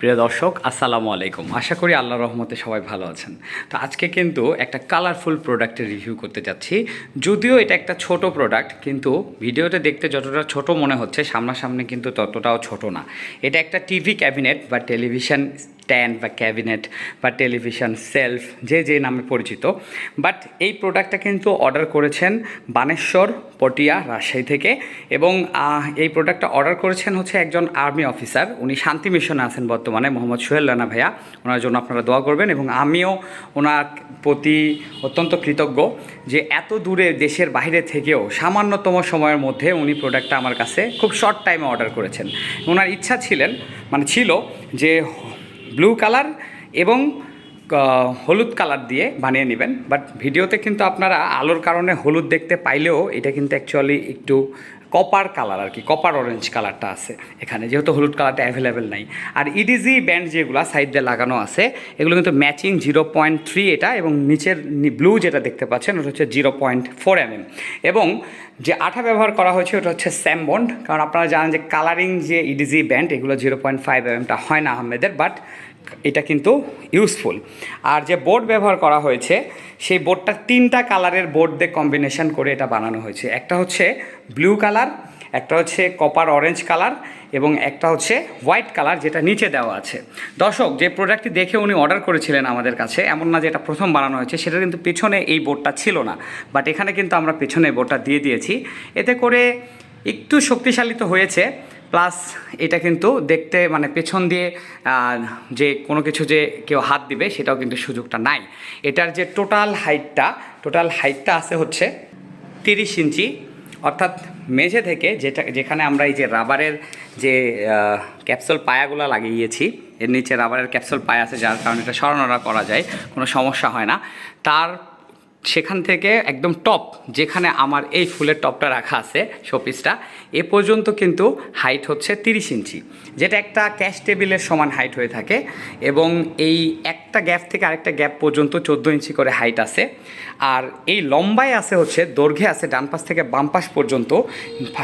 প্রিয় দর্শক, আসসালামু আলাইকুম। আশা করি আল্লাহ রহমতে সবাই ভালো আছেন। তো আজকে কিন্তু একটা কালারফুল প্রোডাক্টের রিভিউ করতে যাচ্ছি। যদিও এটা একটা ছোট প্রোডাক্ট কিন্তু ভিডিওতে দেখতে যতটা ছোট মনে হচ্ছে, সামনাসামনি কিন্তু ততটাও ছোট না। এটা একটা টিভি ক্যাবিনেট বা টেলিভিশন স্ট্যান্ড বা ক্যাবিনেট বা টেলিভিশন সেলফ যে যে নামে পরিচিত। বাট এই প্রোডাক্টটা কিন্তু অর্ডার করেছেন বানেশ্বর, পটিয়া, রাজশাহী থেকে। এবং এই প্রোডাক্টটা অর্ডার করেছেন হচ্ছে একজন আর্মি অফিসার উনি শান্তি মিশনে আছেন বর্তমানে। মোহাম্মদ সোহেল রানা ভাইয়া। ওনার জন্য আপনারা দোয়া করবেন এবং আমিও ওনার প্রতি অত্যন্ত কৃতজ্ঞ যে এত দূরে দেশের বাইরে থেকেও সামান্যতম সময়ের মধ্যে উনি প্রোডাক্টটা আমার কাছে খুব শর্ট টাইমে অর্ডার করেছেন। ওনার ইচ্ছা ছিলেন মানে ছিল যে ব্লু কালার এবং হলুদ কালার দিয়ে বানিয়ে নেবেন। বাট ভিডিওতে কিন্তু আপনারা আলোর কারণে হলুদ দেখতে পাইলেও এটা কিন্তু অ্যাকচুয়ালি একটু কপার কালার আর কি কপার অরেঞ্জ কালারটা আছে এখানে। যেহেতু হলুদ কালারটা অ্যাভেলেবেল নাই। আর ইডিজি ব্যান্ড যেগুলো সাইড দিয়ে লাগানো আছে, এগুলো কিন্তু ম্যাচিং জিরো পয়েন্ট থ্রি এটা এবং নিচের ব্লু যেটা দেখতে পাচ্ছেন, ওটা হচ্ছে জিরো পয়েন্ট ফোর এম এবং যে আঠা ব্যবহার করা হয়েছে, ওটা হচ্ছে স্যাম বন্ড কারণ আপনারা জানেন যে কালারিং যে ইডিজি ব্যান্ড এগুলো জিরো পয়েন্ট ফাইভ এমটা হয় না আহমেদের বাট এটা কিন্তু ইউজফুল আর যে বোর্ড ব্যবহার করা হয়েছে, সেই বোর্ডটা তিনটা কালারের বোর্ড দিয়ে কম্বিনেশন করে এটা বানানো হয়েছে। একটা হচ্ছে ব্লু কালার একটা হচ্ছে কপার অরেঞ্জ কালার এবং একটা হচ্ছে হোয়াইট কালার যেটা নিচে দেওয়া আছে। দর্শক, যে প্রোডাক্টটি দেখে উনি অর্ডার করেছিলেন আমাদের কাছে, এমন না যে এটা প্রথম বানানো হয়েছে, সেটা কিন্তু পেছনে এই বোর্ডটা ছিল না। বাট এখানে কিন্তু আমরা পেছনে বোর্ডটা দিয়ে দিয়েছি। এতে করে একটু শক্তিশালী তো হয়েছে। প্লাস এটা কিন্তু দেখতে মানে পেছন দিয়ে যে কোনো কিছু যে কেউ হাত দিবে, সেটাও কিন্তু সুযোগটা নাই। এটার যে টোটাল হাইটটা টোটাল হাইটটা আছে হচ্ছে তিরিশ ইঞ্চি। অর্থাৎ মেঝে থেকে যেটা, যেখানে আমরা এই যে রাবারের যে ক্যাপসুল পায়াগুলো লাগিয়েছি, এর নিচে রাবারের ক্যাপসুল পায়া আছে, যার কারণে এটা সরানোরা করা যায়, কোনো সমস্যা হয় না। তার সেখান থেকে একদম টপ যেখানে আমার এই ফুলের টপটা রাখা আছে শোপিসটা এ পর্যন্ত কিন্তু হাইট হচ্ছে তিরিশ ইঞ্চি, যেটা একটা ক্যাশ টেবিলের সমান হাইট হয়ে থাকে এবং এই একটা গ্যাপ থেকে আরেকটা গ্যাপ পর্যন্ত চোদ্দ ইঞ্চি করে হাইট আছে। আর এই লম্বায় আছে হচ্ছে, দৈর্ঘ্যে আছে ডান পাশ থেকে বাম পাশ পর্যন্ত,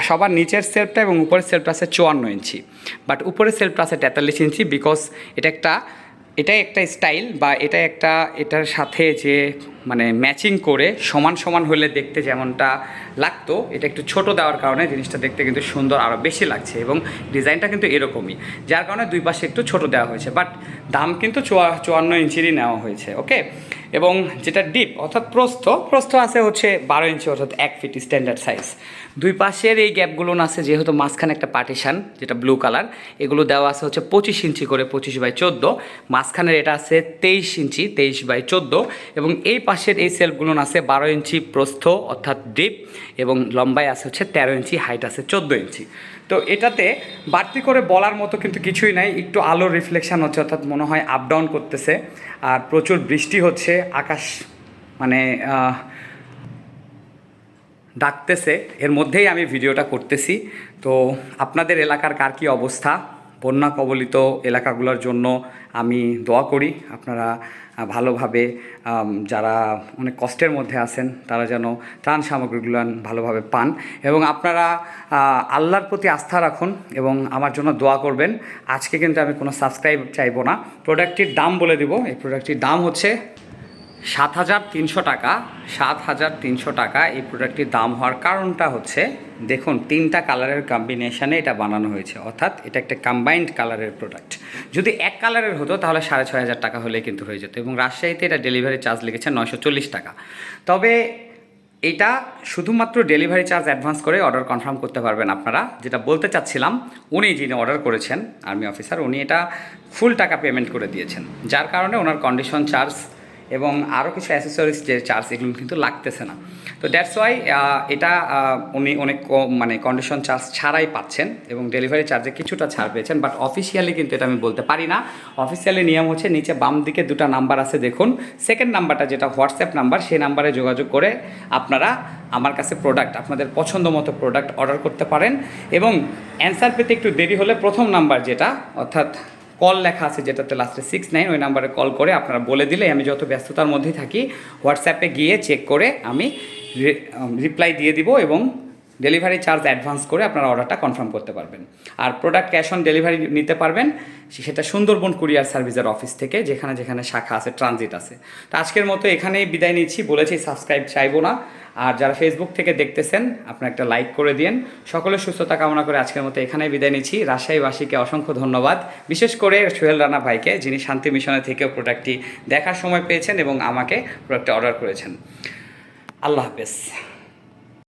সবার নিচের সেলফটা এবং উপরের সেলফটা আছে চুয়ান্ন ইঞ্চি। বাট উপরের সেলফটা আছে তেতাল্লিশ ইঞ্চি বিকজ এটা একটা, এটাই একটা স্টাইল বা এটা একটা, এটার সাথে যে মানে ম্যাচিং করে সমান সমান হলে দেখতে যেমনটা লাগতো, এটা একটু ছোট দেওয়ার কারণে জিনিসটা দেখতে কিন্তু সুন্দর আরও বেশি লাগছে এবং ডিজাইনটা কিন্তু এরকমই। যার কারণে দুই পাশে একটু ছোট দেওয়া হয়েছে বাট দাম কিন্তু চুয়া, চুয়ান্ন ইঞ্চিরই নেওয়া হয়েছে ওকে এবং যেটা ডিপ অর্থাৎ প্রস্থ প্রস্থ আছে হচ্ছে বারো ইঞ্চি, অর্থাৎ এক ফিট স্ট্যান্ডার্ড সাইজ দুই পাশের এই গ্যাপগুলো আছে, যেহেতু মাঝখানে একটা পার্টিশান যেটা ব্লু কালার এগুলো দেওয়া আছে হচ্ছে পঁচিশ ইঞ্চি করে পঁচিশ বাই চোদ্দ। মাঝখানের এটা আছে তেইশ ইঞ্চি, তেইশ বাই চোদ্দ। এবং এই পাশের এই সেলফগুলো আছে বারো ইঞ্চি প্রস্থ, অর্থাৎ ডিপ, এবং লম্বায় আছে হচ্ছে তেরো ইঞ্চি, হাইট আছে চোদ্দ ইঞ্চি। তো এটাতে বাড়তি করে বলার মতো কিন্তু কিছুই নাই, একটু আলোর রিফ্লেকশন হচ্ছে, অর্থাৎ মনে হয় আপ ডাউন করতেছে, আর প্রচুর বৃষ্টি হচ্ছে, আকাশ মানে ডাকতেছে। এর মধ্যেই আমি ভিডিওটা করতেছি। তো আপনাদের এলাকার কার কী অবস্থা? বন্যা কবলিত এলাকাগুলোর জন্য আমি দোয়া করি। আপনারা ভালোভাবে যারা অনেক কষ্টের মধ্যে আছেন, তারা যেন ত্রাণ সামগ্রীগুলো ভালোভাবে পান এবং আপনারা আল্লাহর প্রতি আস্থা রাখুন এবং আমার জন্য দোয়া করবেন। আজকে কিন্তু আমি কোনো সাবস্ক্রাইব চাইব না। প্রোডাক্টটির দাম বলে দিব। এই প্রোডাক্টটির দাম হচ্ছে সাত হাজার তিনশো টাকা, সাত হাজার তিনশো টাকা এই প্রোডাক্টটির দাম হওয়ার কারণটা হচ্ছে, দেখুন, তিনটা কালারের কম্বিনেশনে এটা বানানো হয়েছে। অর্থাৎ এটা একটা কম্বাইন্ড কালারের প্রোডাক্ট যদি এক কালারের হতো, তাহলে সাড়ে ছয় হাজার টাকা হলে কিন্তু হয়ে যেত এবং রাজশাহীতে এটা ডেলিভারি চার্জ লেগেছে নয়শো চল্লিশ টাকা। তবে এটা শুধুমাত্র ডেলিভারি চার্জ অ্যাডভান্স করে অর্ডার কনফার্ম করতে পারবেন আপনারা। যেটা বলতে চাচ্ছিলাম, উনি যিনি অর্ডার করেছেন আর্মি অফিসার উনি এটা ফুল টাকা পেমেন্ট করে দিয়েছেন। যার কারণে ওনার কন্ডিশন চার্জ এবং আরও কিছু অ্যাসেসরিজ যে চার্জ এগুলো কিন্তু লাগতেছে না। তো দ্যাটস ওয়াই এটা উনি অনেক মানে কন্ডিশন চার্জ ছাড়াই পাচ্ছেন এবং ডেলিভারি চার্জে কিছুটা ছাড় পেয়েছেন বাট অফিসিয়ালি কিন্তু এটা আমি বলতে পারি না। অফিসিয়ালি নিয়ম হচ্ছে নিচে বাম দিকে দুটো নাম্বার আছে, দেখুন। সেকেন্ড নাম্বারটা যেটা হোয়াটসঅ্যাপ নাম্বার সেই নাম্বারে যোগাযোগ করে আপনারা আমার কাছে প্রোডাক্ট আপনাদের পছন্দ মতো প্রোডাক্ট অর্ডার করতে পারেন। এবং অ্যান্সার পেতে একটু দেরি হলে প্রথম নাম্বার যেটা, অর্থাৎ কল লেখা আছে যেটাতে লাস্টে সিক্স নাইন ওই নাম্বারে কল করে আপনারা বলে দিলে আমি যত ব্যস্ততার মধ্যেই থাকি হোয়াটসঅ্যাপে গিয়ে চেক করে আমি রিপ্লাই দিয়ে দিব এবং ডেলিভারি চার্জ অ্যাডভান্স করে আপনারা অর্ডারটা কনফার্ম করতে পারবেন। আর প্রোডাক্ট ক্যাশ অন ডেলিভারি নিতে পারবেন, সেটা সুন্দরবন কুরিয়ার সার্ভিসের অফিস থেকে, যেখানে যেখানে শাখা আছে, ট্রানজিট আছে। তো আজকের মতো এখানেই বিদায় নিচ্ছি, বলেছি সাবস্ক্রাইব চাইব না। আর যারা ফেসবুক থেকে দেখতেছেন, আপনারা একটা লাইক করে দিন সকলের সুস্থতা কামনা করে আজকের মতো এখানেই বিদায় নিচ্ছি। রাজশাহীবাসীকে অসংখ্য ধন্যবাদ। বিশেষ করে সোহেল রানা ভাইকে, যিনি শান্তি মিশনে থেকেও প্রোডাক্টটি দেখার সময় পেয়েছেন এবং আমাকে প্রোডাক্টটি অর্ডার করেছেন। আল্লাহ হাফেজ।